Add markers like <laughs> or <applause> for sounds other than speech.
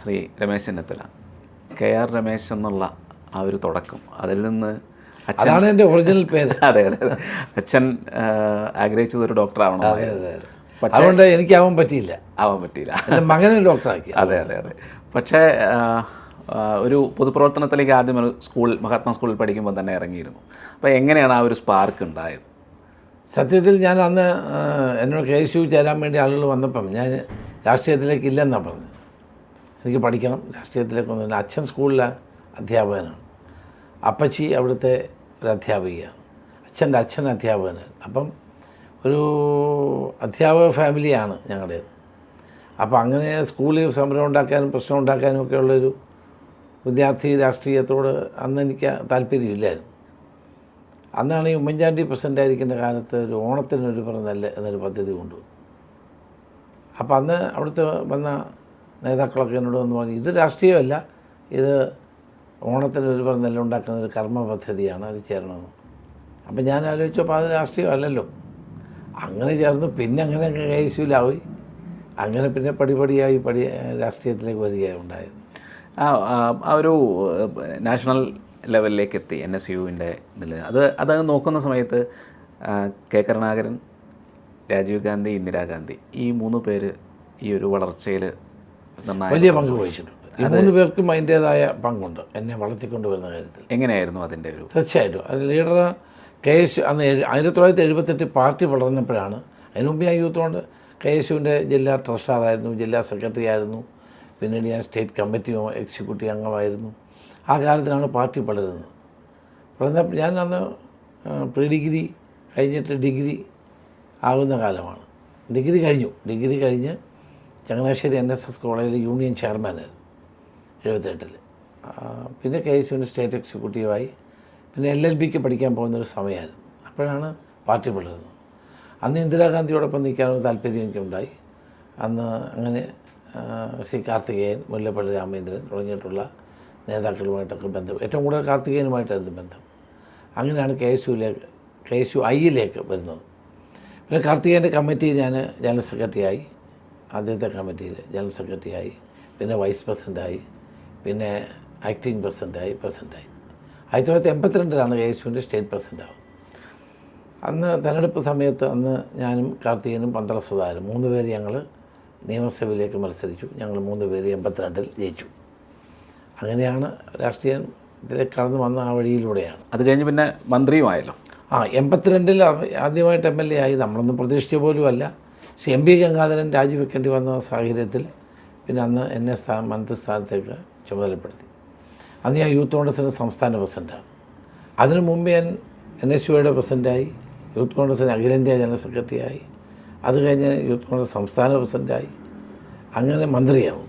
Shri Ramesh Chennithala. K R Ramesh എന്നുള്ള ആ ഒരു തുടക്കം. അതിൽ നിന്ന് അച്ഛനാണ് എന്റെ ഒറിജിനൽ പേര്. <laughs> അതെ അതെ. അച്ഛൻ ആഗ്രഹിച്ചത് ഒരു ഡോക്ടർ ആവണം പക്ഷേ എനിക്ക് ആവാൻ പറ്റിയില്ല. ആവാൻ പറ്റിയില്ല. എന്റെ മകനെ ഡോക്ടറാക്കി. അതെ അതെ അതെ. പക്ഷേ ഒരു പൊതുപ്രവർത്തനത്തിലേക്ക് ആദ്യം ഒരു സ്കൂൾ മഹാത്മാ സ്കൂളിൽ പഠിക്കുമ്പോൾ തന്നെ ഇറങ്ങിയിരുന്നു. അപ്പോൾ എങ്ങനെയാണ് ആ ഒരു സ്പാർക്ക് ഉണ്ടായത്? സത്യത്തിൽ ഞാൻ അന്ന് എന്നോട് കെ എസ് യു ചേരാൻ വേണ്ടി ആളുകൾ വന്നപ്പം ഞാൻ രാഷ്ട്രീയത്തിലേക്ക് ഇല്ലെന്നാണ് പറഞ്ഞത്. എനിക്ക് പഠിക്കണം. രാഷ്ട്രീയത്തിലേക്കൊന്നും അച്ഛൻ സ്കൂളിലെ അധ്യാപകനാണ്. അപ്പച്ചി അവിടുത്തെ ഒരു അധ്യാപികയാണ്. അച്ഛന്റെ അച്ഛൻ അധ്യാപകനാണ്. അപ്പം ഒരു അധ്യാപക ഫാമിലിയാണ് ഞങ്ങളുടേത് അപ്പോൾ അങ്ങനെ സ്കൂളിൽ സമരം ഉണ്ടാക്കാനും പ്രശ്നം ഉണ്ടാക്കാനും ഒക്കെ ഉള്ളൊരു വിദ്യാർത്ഥി രാഷ്ട്രീയത്തോട് അന്ന് എനിക്ക് താല്പര്യമില്ലായിരുന്നു. അന്നാണ് ഈ ഉമ്മൻചാണ്ടി പ്രസിഡന്റ് ആയിരിക്കുന്ന കാലത്ത് ഒരു ഓണത്തിനൊരു പറഞ്ഞല്ല എന്നൊരു പദ്ധതി കൊണ്ടുവന്നു അപ്പോൾ അന്ന് അവിടുത്തെ വന്ന നേതാക്കളൊക്കെ എന്നോട് വന്ന് പറഞ്ഞു ഇത് രാഷ്ട്രീയമല്ല. ഇത് ഓണത്തിന് ഒരു പറഞ്ഞ ഉണ്ടാക്കുന്ന ഒരു കർമ്മ പദ്ധതിയാണ് അത് ചേരണമെന്ന്. അപ്പം ഞാൻ ആലോചിച്ചപ്പോൾ അത് രാഷ്ട്രീയമല്ലല്ലോ. അങ്ങനെ ചേർന്ന് പിന്നെ അങ്ങനെ കേസിലായി. അങ്ങനെ പിന്നെ പടിപടിയായി പടി രാഷ്ട്രീയത്തിലേക്ക് വരികയാണ് ഉണ്ടായത്. ആ ഒരു നാഷണൽ ലെവലിലേക്ക് എത്തി എൻ എസ് യുവിന്റെ ഇതിൽ. അത് അത് നോക്കുന്ന സമയത്ത് കെ കരുണാകരൻ രാജീവ് ഗാന്ധി ഇന്ദിരാഗാന്ധി ഈ മൂന്ന് പേര് ഈ ഒരു വളർച്ചയിൽ വലിയ പങ്ക് വഹിച്ചിട്ടുണ്ട്. ഈ മൂന്ന് പേർക്കും അതിന്റേതായ പങ്കുണ്ട്. എന്നെ വളർത്തിക്കൊണ്ടുവരുന്ന കാര്യത്തിൽ. എങ്ങനെയായിരുന്നു അതിന്റെ ഒരു തീർച്ചയായിട്ടും. അത് ലീഡർ കെ എസ് അന്ന് ആയിരത്തി തൊള്ളായിരത്തി എഴുപത്തെട്ട് പാർട്ടി വളർന്നപ്പോഴാണ് അതിനു മുമ്പ് ഞാൻ യൂത്ത് കൊണ്ട് കെ എസ് യുവിന്റെ ജില്ലാ ട്രഷറായിരുന്നു ജില്ലാ സെക്രട്ടറി ആയിരുന്നു. പിന്നീട് ഞാൻ സ്റ്റേറ്റ് കമ്മിറ്റി എക്സിക്യൂട്ടീവ് അംഗമായിരുന്നു. ആ കാലത്തിലാണ് പാർട്ടി വളരുന്നത്. വളർന്നപ്പോൾ ഞാൻ അന്ന് പ്രീ ഡിഗ്രി കഴിഞ്ഞിട്ട് ഡിഗ്രി ആകുന്ന കാലമാണ്. ഡിഗ്രി കഴിഞ്ഞു. ഡിഗ്രി കഴിഞ്ഞ് ചങ്ങനാശ്ശേരി എൻ എസ് എസ് കോളേജിൽ യൂണിയൻ ചെയർമാനായിരുന്നു എഴുപത്തെട്ടിൽ പിന്നെ കെ എസ് യുവിന്റെ സ്റ്റേറ്റ് എക്സിക്യൂട്ടീവായി. പിന്നെ എൽ എൽ ബിക്ക് പഠിക്കാൻ പോകുന്നൊരു സമയമായിരുന്നു. അപ്പോഴാണ് പാർട്ടി പിളരുന്നത് അന്ന് ഇന്ദിരാഗാന്ധിയോടൊപ്പം നിൽക്കാനുള്ള താല്പര്യം എനിക്കുണ്ടായി. അന്ന് അങ്ങനെ ശ്രീ കാർത്തികേയൻ മുല്ലപ്പള്ളി രാമേന്ദ്രൻ തുടങ്ങിയിട്ടുള്ള നേതാക്കളുമായിട്ടൊക്കെ ബന്ധം ഏറ്റവും കൂടുതൽ കാർത്തികേയനുമായിട്ടായിരുന്നു ബന്ധം. അങ്ങനെയാണ് കെ എസ് യുവിലേക്ക് കെ എസ് യു ഐയിലേക്ക് വരുന്നത്. പിന്നെ കാർത്തികേയന്റെ കമ്മിറ്റി ഞാൻ ജനറൽ സെക്രട്ടറിയായി. ആദ്യത്തെ കമ്മിറ്റിയിൽ ജനറൽ സെക്രട്ടറിയായി പിന്നെ വൈസ് പ്രസിഡന്റായി പിന്നെ ആക്ടിങ് പ്രസിഡന്റായി പ്രസിഡന്റായി ആയിരത്തി തൊള്ളായിരത്തി എൺപത്തിരണ്ടിലാണ് കെ എസ് യുവിന്റെ സ്റ്റേറ്റ് പ്രസിഡന്റ് ആവുന്നത് അന്ന് തെരഞ്ഞെടുപ്പ് സമയത്ത് അന്ന് ഞാനും കാർത്തികനും പന്തള സുധാകരനും മൂന്ന് പേര് ഞങ്ങൾ നിയമസഭയിലേക്ക് മത്സരിച്ചു. ഞങ്ങൾ മൂന്ന് പേര് എൺപത്തിരണ്ടിൽ ജയിച്ചു. അങ്ങനെയാണ് രാഷ്ട്രീയത്തിലേക്ക് കടന്നു വന്ന ആ വഴിയിലൂടെയാണ്. അത് കഴിഞ്ഞ് പിന്നെ മന്ത്രിയുമായല്ലോ. ആ എൺപത്തിരണ്ടിൽ ആദ്യമായിട്ട് എം എൽ എ ആയി. നമ്മളൊന്നും പ്രതീക്ഷിച്ച പോലും അല്ല പക്ഷേ എം പി ഗംഗാധരൻ രാജിവെക്കേണ്ടി വന്ന സാഹചര്യത്തിൽ പിന്നെ അന്ന് എന്നെ സ്ഥാ മന്ത്രിസ്ഥാനത്തേക്ക് ചുമതലപ്പെടുത്തി. അന്ന് ഞാൻ യൂത്ത് കോൺഗ്രസിന്റെ സംസ്ഥാന പ്രസിഡന്റാണ് അതിനു മുമ്പ് ഞാൻ എൻ എസ് യുയുടെ പ്രസിഡന്റായി യൂത്ത് കോൺഗ്രസിന് അഖിലേന്ത്യാ ജനറൽ സെക്രട്ടറിയായി അത് കഴിഞ്ഞ് യൂത്ത് കോൺഗ്രസ് സംസ്ഥാന പ്രസിഡന്റായി അങ്ങനെ മന്ത്രിയാവും.